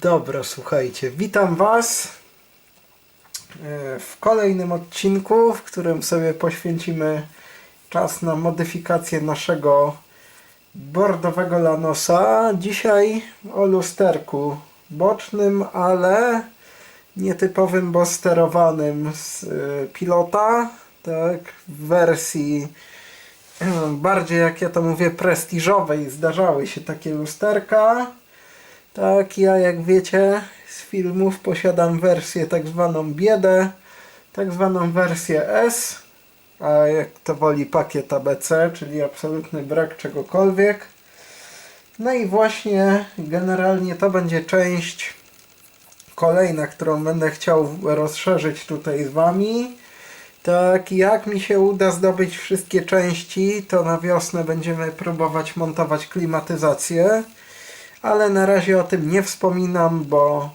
Dobra, słuchajcie, witam Was e, w kolejnym odcinku, w którym sobie poświęcimy czas na modyfikację naszego bordowego Lanosa. Dzisiaj o lusterku bocznym, ale nietypowym, bo sterowanym z e, pilota, tak, w wersji e, bardziej, jak ja to mówię, prestiżowej. Zdarzały się takie lusterka. Tak, ja jak wiecie z filmów posiadam wersję tak zwaną biedę, tak zwaną wersję S, a jak to woli pakiet ABC, czyli absolutny brak czegokolwiek. No i właśnie generalnie to będzie część kolejna, którą będę chciał rozszerzyć tutaj z Wami. Tak, jak mi się uda zdobyć wszystkie części, to na wiosnę będziemy próbować montować klimatyzację ale na razie o tym nie wspominam, bo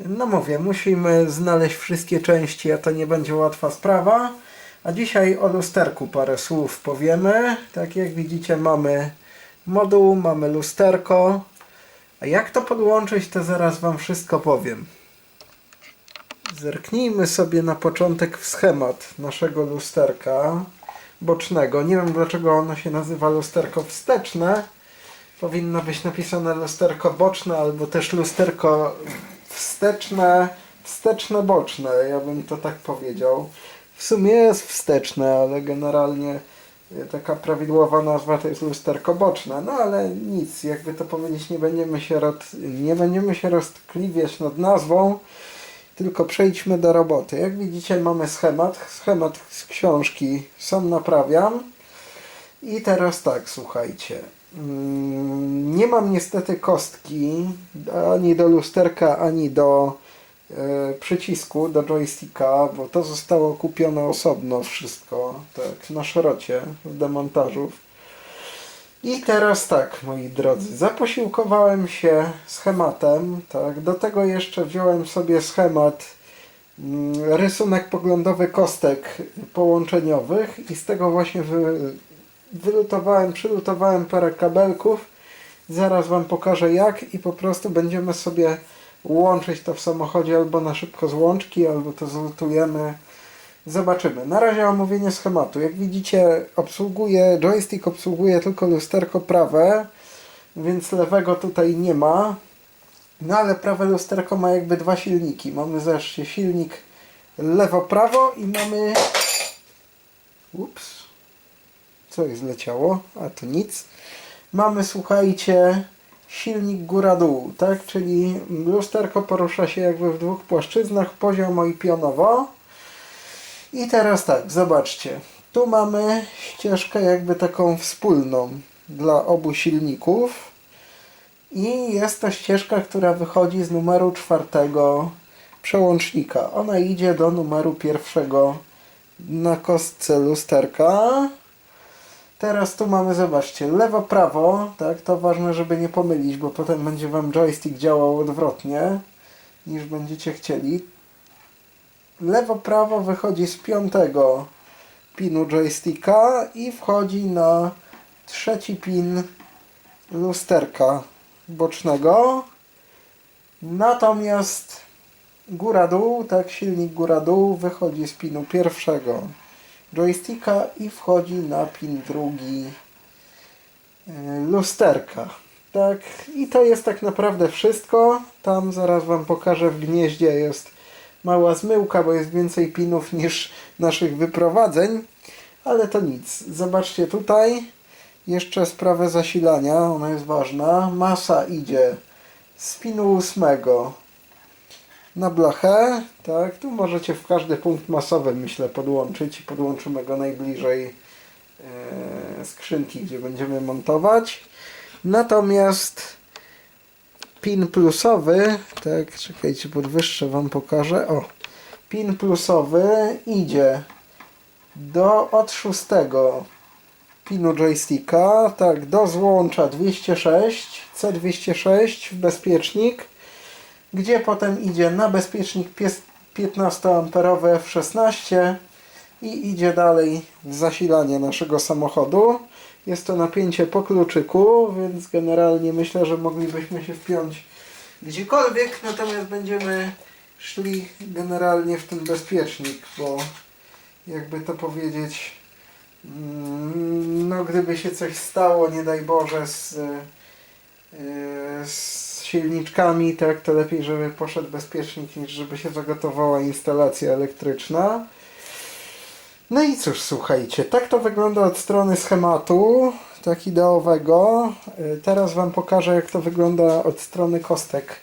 no mówię, musimy znaleźć wszystkie części, a to nie będzie łatwa sprawa. A dzisiaj o lusterku parę słów powiemy. Tak jak widzicie mamy moduł, mamy lusterko. A jak to podłączyć, to zaraz Wam wszystko powiem. Zerknijmy sobie na początek w schemat naszego lusterka bocznego. Nie wiem dlaczego ono się nazywa lusterko wsteczne, powinno być napisane lusterko boczne albo też lusterko wsteczne, wsteczne boczne, ja bym to tak powiedział. W sumie jest wsteczne, ale generalnie y, taka prawidłowa nazwa to jest lusterko boczne. No ale nic, jakby to powiedzieć, nie będziemy się, rod, nie będziemy się roztkliwiać nad nazwą, tylko przejdźmy do roboty. Jak widzicie mamy schemat, schemat z książki sam naprawiam. I teraz tak, słuchajcie. Mm, Nie mam niestety kostki ani do lusterka, ani do e, przycisku, do joysticka, bo to zostało kupione osobno wszystko, tak, na szrocie, w demontażu. I teraz tak, moi drodzy, zaposiłkowałem się schematem, tak, do tego jeszcze wziąłem sobie schemat, mm, rysunek poglądowy kostek połączeniowych i z tego właśnie wy, wylutowałem, przylutowałem parę kabelków. Zaraz Wam pokażę jak i po prostu będziemy sobie łączyć to w samochodzie albo na szybko z łączki, albo to zlutujemy. Zobaczymy. Na razie omówienie schematu. Jak widzicie, obsługuje, joystick obsługuje tylko lusterko prawe, więc lewego tutaj nie ma. No ale prawe lusterko ma jakby dwa silniki. Mamy zresztą silnik lewo-prawo i mamy... Ups coś zleciało, a to nic. Mamy, słuchajcie, silnik góra-dół, tak? Czyli lusterko porusza się jakby w dwóch płaszczyznach, poziomo i pionowo. I teraz tak, zobaczcie. Tu mamy ścieżkę jakby taką wspólną dla obu silników. I jest to ścieżka, która wychodzi z numeru czwartego przełącznika. Ona idzie do numeru pierwszego na kostce lusterka. Teraz tu mamy, zobaczcie, lewo, prawo, tak, to ważne, żeby nie pomylić, bo potem będzie Wam joystick działał odwrotnie, niż będziecie chcieli. Lewo, prawo wychodzi z piątego pinu joysticka i wchodzi na trzeci pin lusterka bocznego. Natomiast góra-dół, tak, silnik góra-dół wychodzi z pinu pierwszego joysticka i wchodzi na pin drugi e, lusterka. Tak, i to jest tak naprawdę wszystko. Tam zaraz Wam pokażę w gnieździe jest mała zmyłka, bo jest więcej pinów niż naszych wyprowadzeń, ale to nic. Zobaczcie tutaj jeszcze sprawę zasilania, ona jest ważna. Masa idzie z pinu ósmego na blachę, tak, tu możecie w każdy punkt masowy myślę podłączyć i podłączymy go najbliżej e, skrzynki, gdzie będziemy montować. Natomiast pin plusowy, tak, czekajcie, podwyższę Wam pokażę, o, pin plusowy idzie do od szóstego pinu joysticka, tak, do złącza 206, C206 w bezpiecznik, gdzie potem idzie na bezpiecznik 15A F16 i idzie dalej w zasilanie naszego samochodu. Jest to napięcie po kluczyku, więc generalnie myślę, że moglibyśmy się wpiąć gdziekolwiek, natomiast będziemy szli generalnie w ten bezpiecznik, bo jakby to powiedzieć, mm, no gdyby się coś stało, nie daj Boże, z, yy, z silniczkami, tak, to lepiej, żeby poszedł bezpiecznik, niż żeby się zagotowała instalacja elektryczna. No i cóż, słuchajcie, tak to wygląda od strony schematu, tak ideowego. Y, Teraz Wam pokażę, jak to wygląda od strony kostek,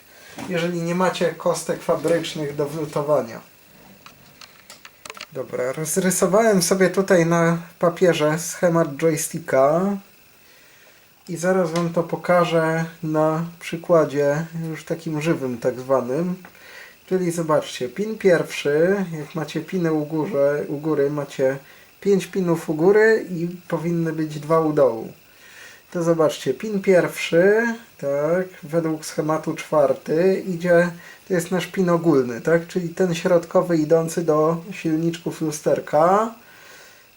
jeżeli nie macie kostek fabrycznych do wlutowania. Dobra, rozrysowałem sobie tutaj na papierze schemat joysticka i zaraz Wam to pokażę na przykładzie już takim żywym tak zwanym. Czyli zobaczcie, pin pierwszy, jak macie piny u, górze, u góry, macie 5 pinów u góry i powinny być dwa u dołu. To zobaczcie, pin pierwszy, tak, według schematu czwarty idzie, to jest nasz pin ogólny, tak, czyli ten środkowy idący do silniczków lusterka.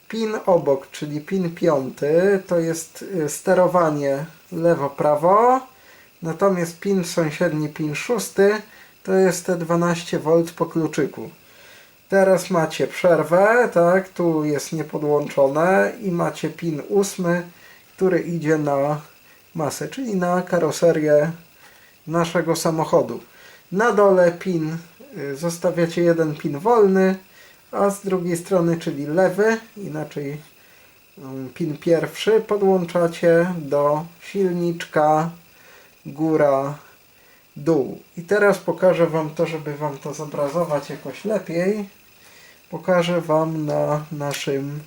Pin obok, czyli pin piąty, to jest y, sterowanie lewo-prawo, natomiast pin sąsiedni, pin szósty, to jest te 12V po kluczyku. Teraz macie przerwę, tak, tu jest niepodłączone i macie pin ósmy, który idzie na masę, czyli na karoserię naszego samochodu. Na dole pin, y, zostawiacie jeden pin wolny, a z drugiej strony, czyli lewy, inaczej mm, pin pierwszy, podłączacie do silniczka góra dół. I teraz pokażę Wam to, żeby Wam to zobrazować jakoś lepiej. Pokażę Wam na naszym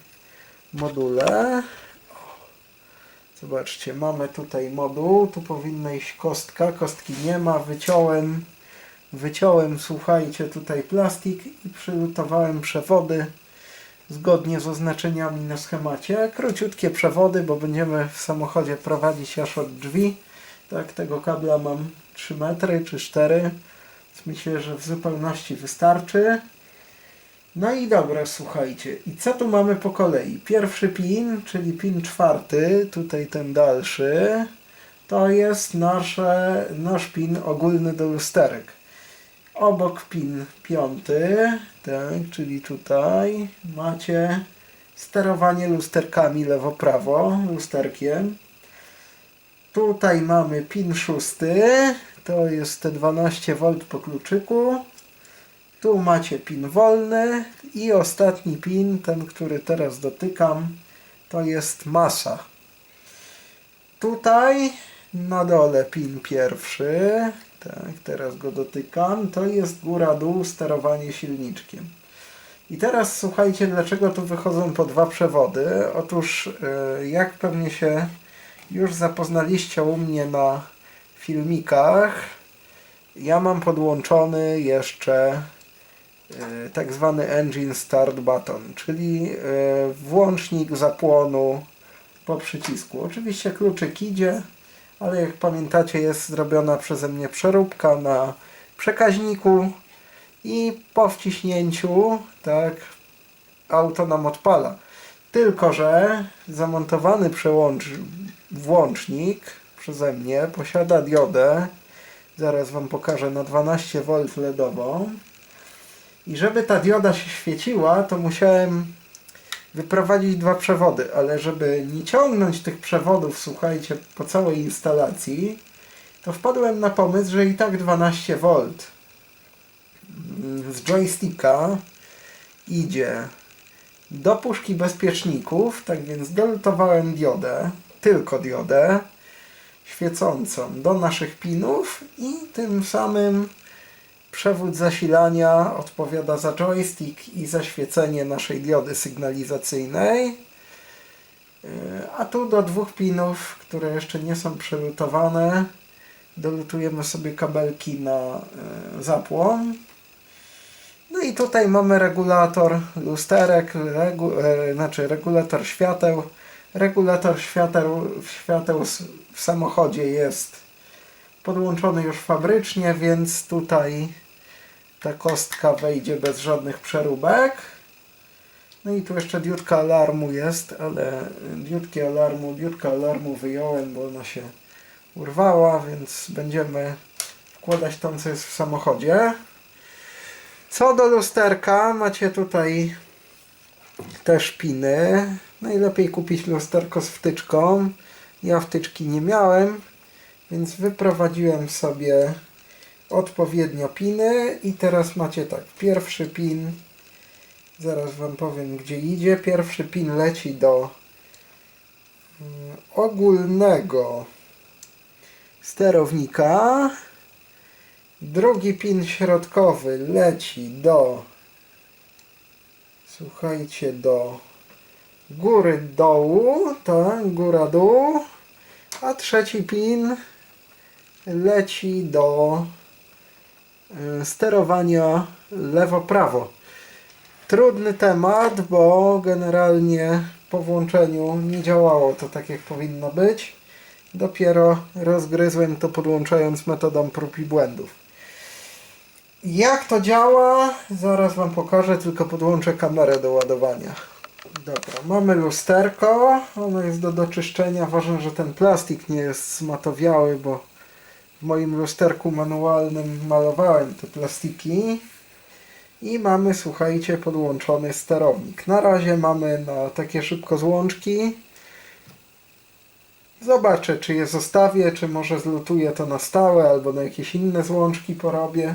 module. Zobaczcie, mamy tutaj moduł, tu powinna iść kostka, kostki nie ma, wyciąłem, wyciąłem, słuchajcie, tutaj plastik i przylutowałem przewody zgodnie z oznaczeniami na schemacie. Króciutkie przewody, bo będziemy w samochodzie prowadzić aż od drzwi. Tak, tego kabla mam 3 metry czy 4, więc myślę, że w zupełności wystarczy. No i dobra, słuchajcie. I co tu mamy po kolei? Pierwszy pin, czyli pin czwarty, tutaj ten dalszy, to jest nasze, nasz pin ogólny do lusterek. Obok pin piąty, tak, czyli tutaj macie sterowanie lusterkami lewo-prawo, lusterkiem. Tutaj mamy pin szósty, to jest te 12V po kluczyku. Tu macie pin wolny i ostatni pin, ten który teraz dotykam, to jest masa. Tutaj na dole pin pierwszy, tak, teraz go dotykam, to jest góra-dół sterowanie silniczkiem. I teraz słuchajcie, dlaczego tu wychodzą po dwa przewody. Otóż, yy, jak pewnie się już zapoznaliście u mnie na filmikach, ja mam podłączony jeszcze e, tak zwany engine start button, czyli e, włącznik zapłonu po przycisku. Oczywiście kluczyk idzie, ale jak pamiętacie jest zrobiona przeze mnie przeróbka na przekaźniku i po wciśnięciu tak auto nam odpala. Tylko, że zamontowany przełącz, włącznik przeze mnie posiada diodę, zaraz Wam pokażę, na 12V LEDową. I żeby ta dioda się świeciła, to musiałem wyprowadzić dwa przewody, ale żeby nie ciągnąć tych przewodów, słuchajcie, po całej instalacji, to wpadłem na pomysł, że i tak 12V z joysticka idzie do puszki bezpieczników, tak więc dolutowałem diodę, tylko diodę świecącą do naszych pinów i tym samym przewód zasilania odpowiada za joystick i zaświecenie naszej diody sygnalizacyjnej. Yy, A tu do dwóch pinów, które jeszcze nie są przelutowane, dolutujemy sobie kabelki na yy, zapłon. No i tutaj mamy regulator lusterek, regu, e, znaczy regulator świateł. Regulator świateł, świateł w samochodzie jest podłączony już fabrycznie, więc tutaj ta kostka wejdzie bez żadnych przeróbek. No i tu jeszcze diodka alarmu jest, ale diodki alarmu, diodka alarmu wyjąłem, bo ona się urwała, więc będziemy wkładać tam, co jest w samochodzie. Co do lusterka, macie tutaj te szpiny. Najlepiej kupić lusterko z wtyczką. Ja wtyczki nie miałem, więc wyprowadziłem sobie odpowiednio piny. I teraz macie tak, pierwszy pin. Zaraz wam powiem gdzie idzie, pierwszy pin leci do mm, ogólnego sterownika. Drugi pin środkowy leci do słuchajcie do góry dołu tak, góra dół. A trzeci pin leci do sterowania lewo-prawo. Trudny temat, bo generalnie po włączeniu nie działało to tak jak powinno być. Dopiero rozgryzłem to podłączając metodą prób i błędów. Jak to działa? Zaraz Wam pokażę, tylko podłączę kamerę do ładowania. Dobra, mamy lusterko. Ono jest do doczyszczenia. Ważne, że ten plastik nie jest zmatowiały, bo w moim lusterku manualnym malowałem te plastiki. I mamy, słuchajcie, podłączony sterownik. Na razie mamy na takie szybko złączki. Zobaczę, czy je zostawię, czy może zlutuję to na stałe, albo na jakieś inne złączki porobię.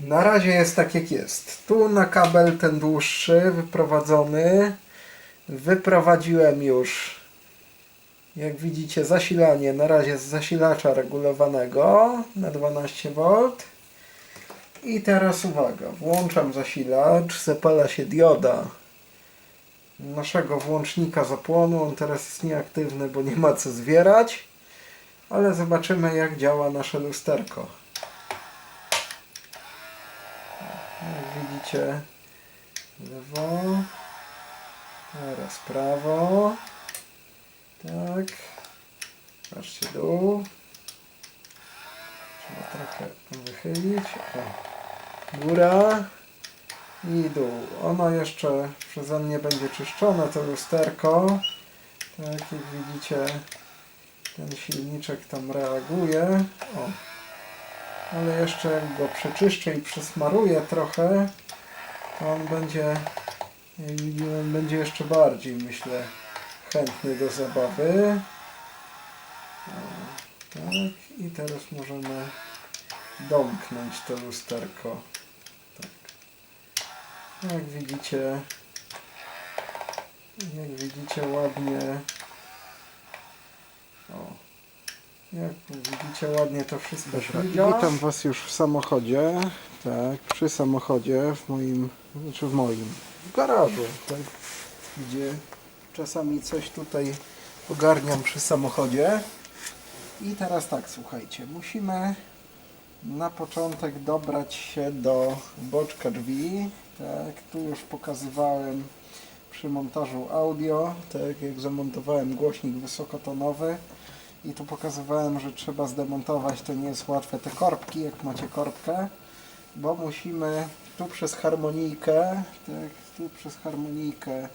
Na razie jest tak jak jest. Tu na kabel ten dłuższy, wyprowadzony. Wyprowadziłem już, jak widzicie, zasilanie na razie z zasilacza regulowanego na 12V. I teraz uwaga, włączam zasilacz, zapala się dioda naszego włącznika zapłonu. On teraz jest nieaktywny, bo nie ma co zwierać. Ale zobaczymy jak działa nasze lusterko. Jak widzicie, lewo, teraz prawo, tak, patrzcie dół, trzeba trochę wychylić, o, góra. I dół. Ono jeszcze przeze mnie będzie czyszczone, to lusterko, tak jak widzicie, ten silniczek tam reaguje, o, ale jeszcze go przeczyszczę i przesmaruję trochę, to on będzie, jak on będzie jeszcze bardziej, myślę, chętny do zabawy. O, tak, i teraz możemy domknąć to lusterko. Tak. Jak widzicie, jak widzicie ładnie, o, jak widzicie, ładnie to wszystko śmiga. Witam Was już w samochodzie, tak, przy samochodzie, w moim, znaczy w moim, w garażu, tak, gdzie czasami coś tutaj ogarniam przy samochodzie. I teraz tak, słuchajcie, musimy na początek dobrać się do boczka drzwi, tak, tu już pokazywałem przy montażu audio, tak jak zamontowałem głośnik wysokotonowy, i tu pokazywałem, że trzeba zdemontować, to nie jest łatwe, te korbki, jak macie korbkę, bo musimy tu przez harmonijkę, tak, tu przez harmonijkę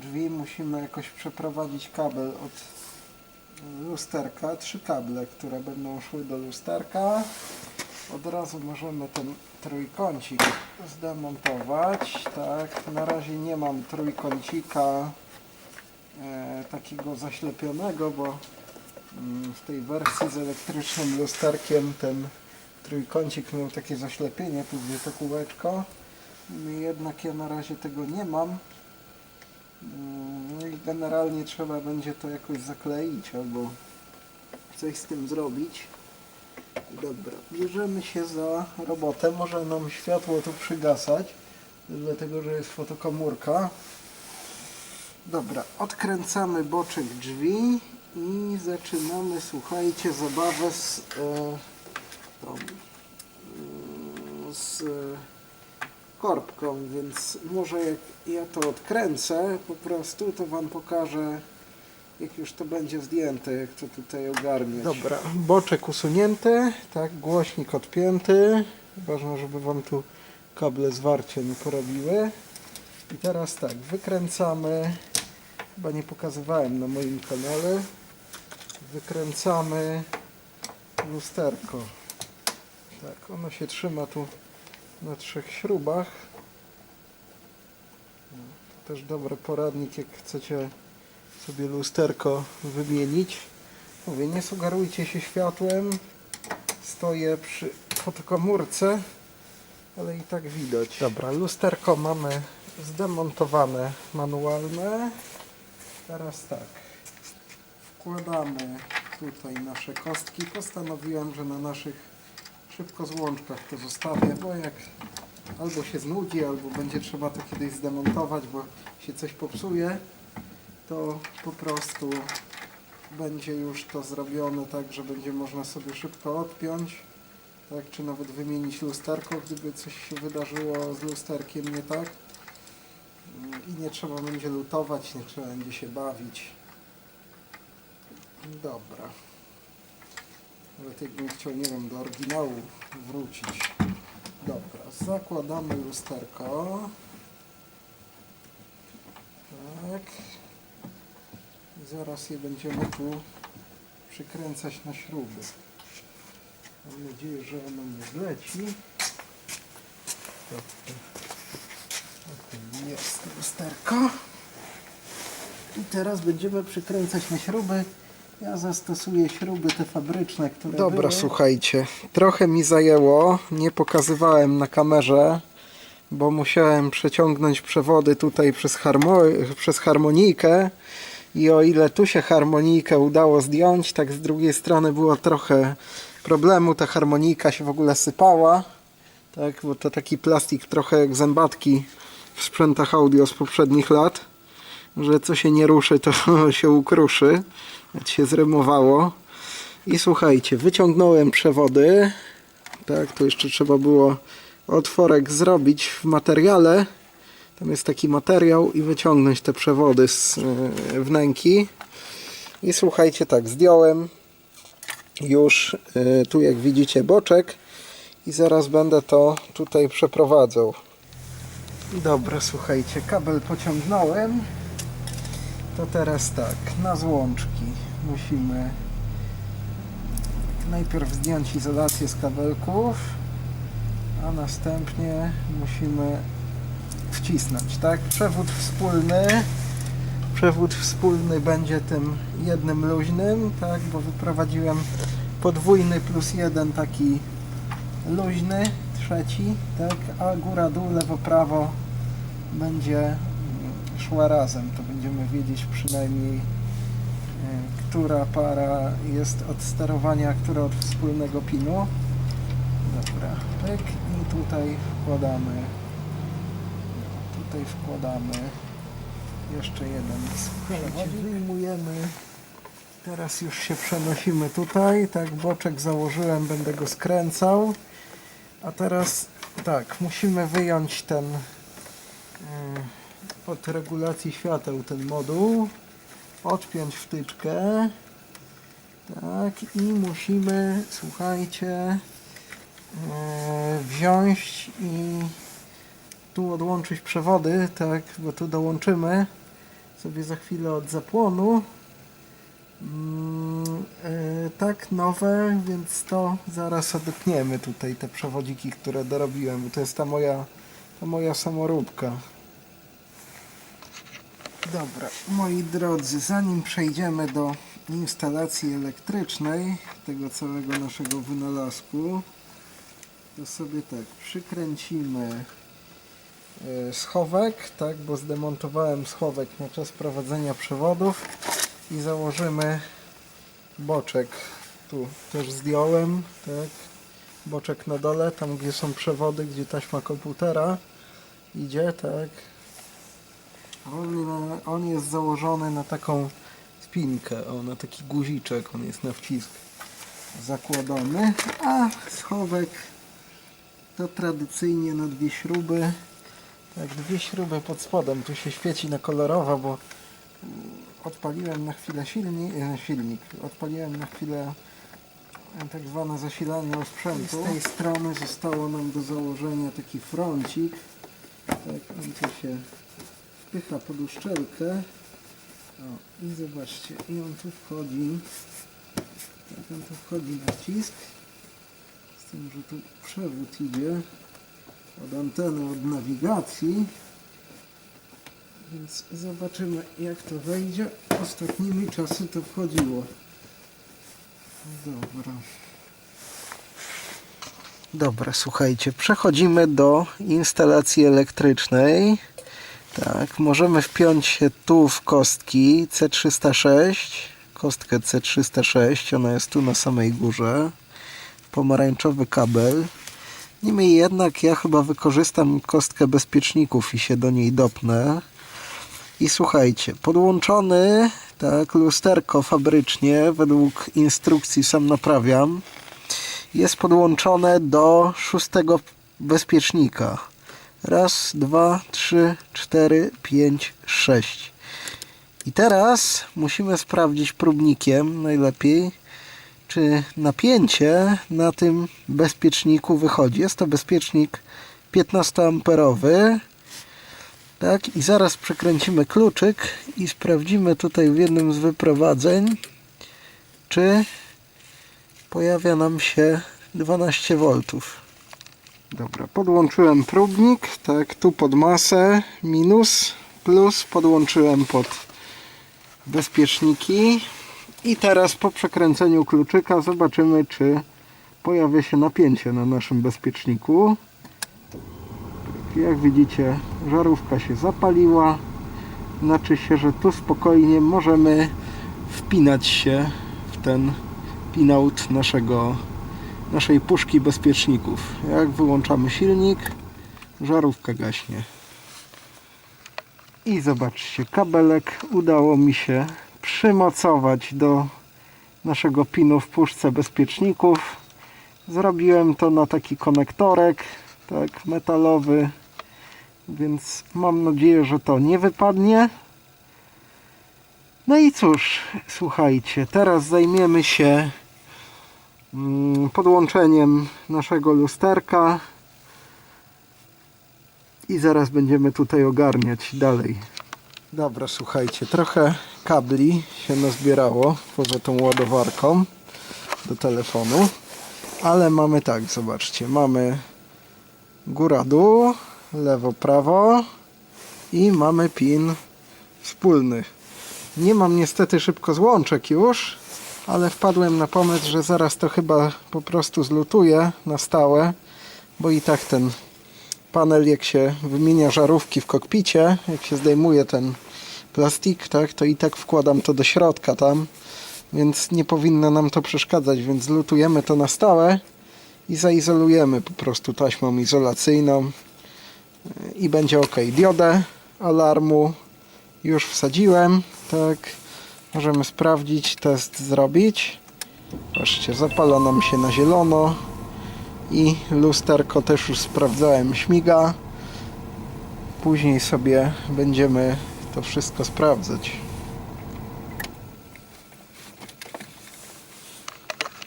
drzwi musimy jakoś przeprowadzić kabel od lusterka, trzy kable, które będą szły do lusterka. Od razu możemy ten trójkącik zdemontować, tak, na razie nie mam trójkącika e, takiego zaślepionego, bo Mm, w tej wersji z elektrycznym lusterkiem ten trójkącik miał takie zaślepienie, tu gdzie to kółeczko. Jednak ja na razie tego nie mam. Mm, No i generalnie trzeba będzie to jakoś zakleić albo coś z tym zrobić. Dobra, bierzemy się za robotę. Może nam światło tu przygasać, dlatego że jest fotokomórka. Dobra, odkręcamy boczek drzwi i zaczynamy, słuchajcie, zabawę z, e, e, z korbką, więc może jak ja to odkręcę po prostu, to Wam pokażę, jak już to będzie zdjęte, jak to tutaj ogarniać. Dobra, boczek usunięty, tak, głośnik odpięty. Ważne, żeby Wam tu kable zwarcia nie porobiły. I teraz tak, wykręcamy, chyba nie pokazywałem na moim kanale, wykręcamy lusterko. Tak, ono się trzyma tu na trzech śrubach. No, To też dobry poradnik, jak chcecie sobie lusterko wymienić. Mówię, nie sugerujcie się światłem. Stoję przy fotokomórce, ale i tak widać. Dobra, lusterko mamy zdemontowane manualne. Teraz tak. Wkładamy tutaj nasze kostki. Postanowiłem, że na naszych szybkozłączkach to zostawię, bo jak albo się znudzi, albo będzie trzeba to kiedyś zdemontować, bo się coś popsuje, to po prostu będzie już to zrobione tak, że będzie można sobie szybko odpiąć, tak, czy nawet wymienić lusterko, gdyby coś się wydarzyło z lusterkiem nie tak. I nie trzeba będzie lutować, nie trzeba będzie się bawić. Dobra. Nawet jakbym chciał, nie wiem, do oryginału wrócić. Dobra, zakładamy lusterko. Tak. Zaraz je będziemy tu przykręcać na śruby. Mam nadzieję, że ono nie zleci. Okej, Jest lusterko. I teraz będziemy przykręcać na śruby. Ja zastosuję śruby te fabryczne, które Dobra, były. słuchajcie. Trochę mi zajęło. Nie pokazywałem na kamerze, bo musiałem przeciągnąć przewody tutaj przez, harmo- przez harmonijkę. I o ile tu się harmonijkę udało zdjąć, tak z drugiej strony było trochę problemu. Ta harmonijka się w ogóle sypała. Tak, bo to taki plastik trochę jak zębatki w sprzętach audio z poprzednich lat że co się nie ruszy, to się ukruszy. Się zrymowało. I słuchajcie, wyciągnąłem przewody. Tak, to jeszcze trzeba było otworek zrobić w materiale. Tam jest taki materiał i wyciągnąć te przewody z e, wnęki. I słuchajcie, tak, zdjąłem już e, tu jak widzicie boczek i zaraz będę to tutaj przeprowadzał. Dobra, słuchajcie, kabel pociągnąłem. To teraz tak, na złączki musimy najpierw zdjąć izolację z kabelków, a następnie musimy wcisnąć, tak? Przewód wspólny. Przewód wspólny będzie tym jednym luźnym, tak? Bo wyprowadziłem podwójny plus jeden taki luźny, trzeci, tak? A góra, dół, lewo, prawo będzie szła razem. To będziemy wiedzieć przynajmniej, e, która para jest od sterowania, a która od wspólnego pinu. Dobra, tak i tutaj wkładamy. Tutaj wkładamy jeszcze jeden. Wyjmujemy. Teraz już się przenosimy tutaj. Tak, boczek założyłem, będę go skręcał. A teraz tak, musimy wyjąć ten e, od regulacji świateł ten moduł, odpiąć wtyczkę, tak i musimy, słuchajcie, e, wziąć i tu odłączyć przewody, tak, bo tu dołączymy sobie za chwilę od zapłonu. Mm, e, tak, nowe, więc to zaraz odepniemy tutaj te przewodziki, które dorobiłem, to jest ta moja, ta moja samoróbka. Dobra, moi drodzy, zanim przejdziemy do instalacji elektrycznej tego całego naszego wynalazku, to sobie tak przykręcimy e, schowek, tak, bo zdemontowałem schowek na czas prowadzenia przewodów i założymy boczek. Tu też zdjąłem, tak, boczek na dole, tam gdzie są przewody, gdzie taśma komputera idzie, tak, on, on jest założony na taką spinkę, o, na taki guziczek, on jest na wcisk zakładany, a schowek to tradycyjnie na dwie śruby, tak, dwie śruby pod spodem, tu się świeci na kolorowo, bo mm, odpaliłem na chwilę silnik, e, silnik odpaliłem na chwilę e, tak zwane zasilanie osprzętu. Z tej strony zostało nam do założenia taki froncik, tak, on tu się wpycha pod uszczelkę o, i zobaczcie, i on tu wchodzi tak, on tu wchodzi na wcisk z tym, że tu przewód idzie od anteny, od nawigacji. Więc zobaczymy jak to wejdzie. Ostatnimi czasy to wchodziło. Dobra. Dobra, słuchajcie, przechodzimy do instalacji elektrycznej. Tak, możemy wpiąć się tu w kostki C306, kostkę C306, ona jest tu na samej górze. Pomarańczowy kabel. Niemniej jednak ja chyba wykorzystam kostkę bezpieczników i się do niej dopnę. I słuchajcie, podłączony, tak, lusterko fabrycznie, według instrukcji sam naprawiam, jest podłączone do szóstego bezpiecznika. Raz, dwa, trzy, cztery, pięć, sześć. I teraz musimy sprawdzić próbnikiem najlepiej, czy napięcie na tym bezpieczniku wychodzi. Jest to bezpiecznik 15 amperowy. Tak, i zaraz przekręcimy kluczyk i sprawdzimy tutaj w jednym z wyprowadzeń, czy pojawia nam się 12 V. Dobra, podłączyłem próbnik, tak, tu pod masę, minus, plus podłączyłem pod bezpieczniki i teraz po przekręceniu kluczyka zobaczymy, czy pojawia się napięcie na naszym bezpieczniku. Jak widzicie, żarówka się zapaliła. Znaczy się, że tu spokojnie możemy wpinać się w ten pinout naszego, naszej puszki bezpieczników. Jak wyłączamy silnik, żarówka gaśnie. I zobaczcie, kabelek udało mi się przymocować do naszego pinu w puszce bezpieczników. Zrobiłem to na taki konektorek, tak, metalowy, więc mam nadzieję, że to nie wypadnie. No i cóż, słuchajcie, teraz zajmiemy się podłączeniem naszego lusterka i zaraz będziemy tutaj ogarniać dalej. Dobra, słuchajcie, trochę kabli się nazbierało poza tą ładowarką do telefonu, ale mamy tak, zobaczcie, mamy góra dół, lewo prawo i mamy pin wspólny. Nie mam niestety szybko złączek już, ale wpadłem na pomysł, że zaraz to chyba po prostu zlutuję na stałe, bo i tak ten panel jak się wymienia żarówki w kokpicie, jak się zdejmuje ten plastik, tak, to i tak wkładam to do środka tam, więc nie powinno nam to przeszkadzać, więc zlutujemy to na stałe i zaizolujemy po prostu taśmą izolacyjną i będzie ok. Diodę alarmu już wsadziłem, tak, możemy sprawdzić, test zrobić. Patrzcie, zapala nam się na zielono i lusterko też już sprawdzałem, śmiga. Później sobie będziemy to wszystko sprawdzać.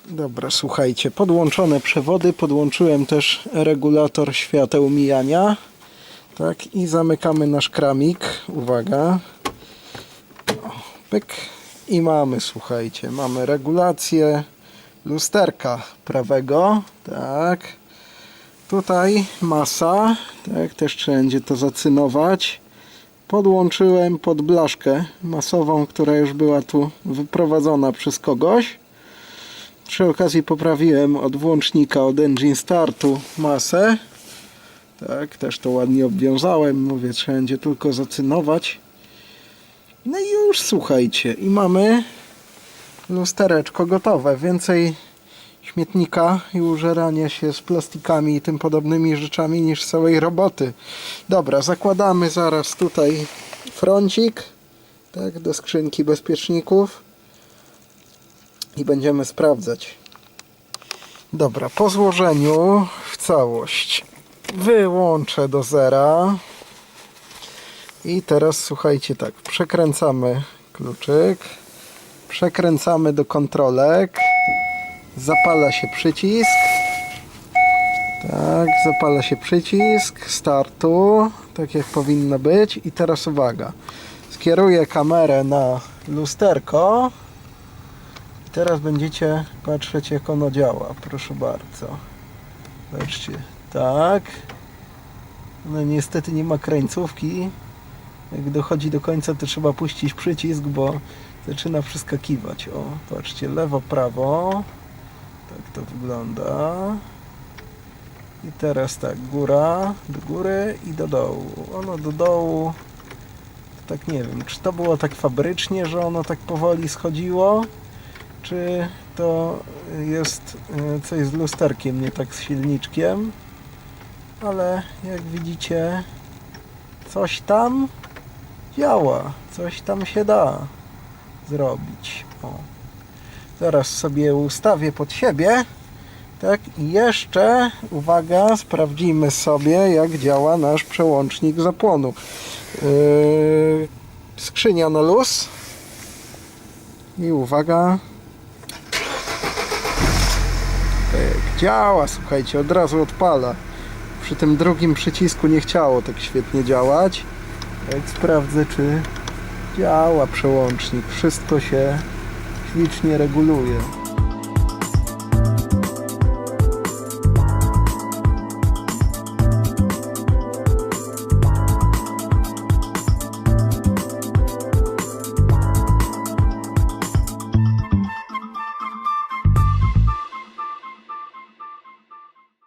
Dobra, słuchajcie, podłączone przewody, podłączyłem też regulator świateł mijania. Tak, i zamykamy nasz kramik. Uwaga. O, pyk. I mamy, słuchajcie, mamy regulację lusterka prawego. Tak. Tutaj masa. Tak, też trzeba będzie to zacynować. Podłączyłem pod blaszkę masową, która już była tu wyprowadzona przez kogoś. Przy okazji poprawiłem od włącznika, od engine startu masę. Tak, też to ładnie obwiązałem. Mówię, trzeba będzie tylko zacynować. No i już słuchajcie, i mamy lustereczko gotowe. Więcej śmietnika i użerania się z plastikami i tym podobnymi rzeczami niż całej roboty. Dobra, zakładamy zaraz tutaj froncik tak, do skrzynki bezpieczników i będziemy sprawdzać. Dobra, po złożeniu w całość wyłączę do zera i teraz słuchajcie tak, przekręcamy kluczyk, przekręcamy do kontrolek, zapala się przycisk, tak, zapala się przycisk startu, tak jak powinno być i teraz uwaga, skieruję kamerę na lusterko i teraz będziecie patrzeć jak ono działa, proszę bardzo. Patrzcie, tak. No niestety nie ma krańcówki. Jak dochodzi do końca, to trzeba puścić przycisk, bo zaczyna przeskakiwać. O, patrzcie, lewo, prawo. Tak to wygląda. I teraz tak, góra, do góry i do dołu. Ono do dołu, tak nie wiem, czy to było tak fabrycznie, że ono tak powoli schodziło, czy to jest e, coś z lusterkiem, nie tak z silniczkiem. Ale jak widzicie, coś tam działa, coś tam się da zrobić. O. Zaraz sobie ustawię pod siebie. Tak, i jeszcze, uwaga, sprawdzimy sobie, jak działa nasz przełącznik zapłonu. Yy, skrzynia na luz. I uwaga. Tak, działa, słuchajcie, od razu odpala. Przy tym drugim przycisku nie chciało tak świetnie działać. Jak sprawdzę, czy działa przełącznik. Wszystko się ślicznie reguluje.